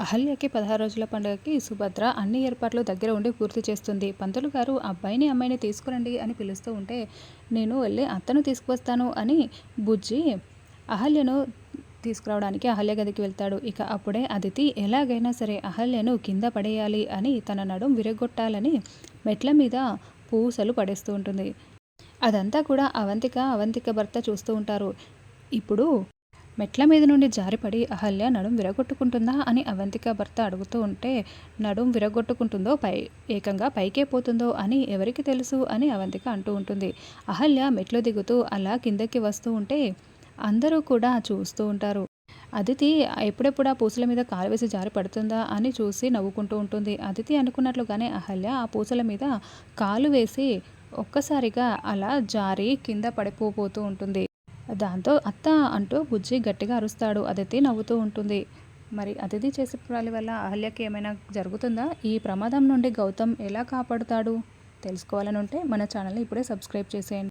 అహల్యకి పదహారు రోజుల పండుగకి సుభద్ర అన్ని ఏర్పాట్లు దగ్గర ఉండి పూర్తి చేస్తుంది. పంతులు గారు అబ్బాయిని అమ్మాయిని తీసుకురండి అని పిలుస్తూ ఉంటే నేను వెళ్ళి అత్తను తీసుకువస్తాను అని బుజ్జి అహల్యను తీసుకురావడానికి అహల్య గదికి వెళ్తాడు. ఇక అప్పుడే అదితి ఎలాగైనా సరే అహల్యను కింద పడేయాలి అని తన నడుం విరగొట్టాలని మెట్ల మీద పూసలు పడేస్తూ ఉంటుంది. అదంతా కూడా అవంతిక అవంతిక భర్త చూస్తూ ఉంటారు. ఇప్పుడు మెట్ల మీద నుండి జారిపడి అహల్య నడుం విరగొట్టుకుంటుందా అని అవంతిక భర్త అడుగుతూ ఉంటే నడుం విరగొట్టుకుంటుందో పై ఏకంగా పైకే పోతుందో అని ఎవరికి తెలుసు అని అవంతిక అంటూ ఉంటుంది. అహల్య మెట్లు దిగుతూ అలా కిందకి వస్తూ ఉంటే అందరూ కూడా చూస్తూ ఉంటారు. అదితి ఎప్పుడెప్పుడు ఆ పూసల మీద కాలు వేసి జారి పడుతుందా అని చూసి నవ్వుకుంటూ ఉంటుంది. అదితి అనుకున్నట్లుగానే అహల్య ఆ పూసల మీద కాలు వేసి ఒక్కసారిగా అలా జారి కింద పడిపోతూ ఉంటుంది. దాంతో అత్త అంటూ బుజ్జి గట్టిగా అరుస్తాడు. అదితి నవ్వుతూ ఉంటుంది. మరి అతిథి చేసే వల్ల అహల్యకి ఏమైనా జరుగుతుందా? ఈ ప్రమాదం నుండి గౌతమ్ ఎలా కాపాడుతాడు? తెలుసుకోవాలని ఉంటే మన ఛానల్ని ఇప్పుడే సబ్స్క్రైబ్ చేసేయండి.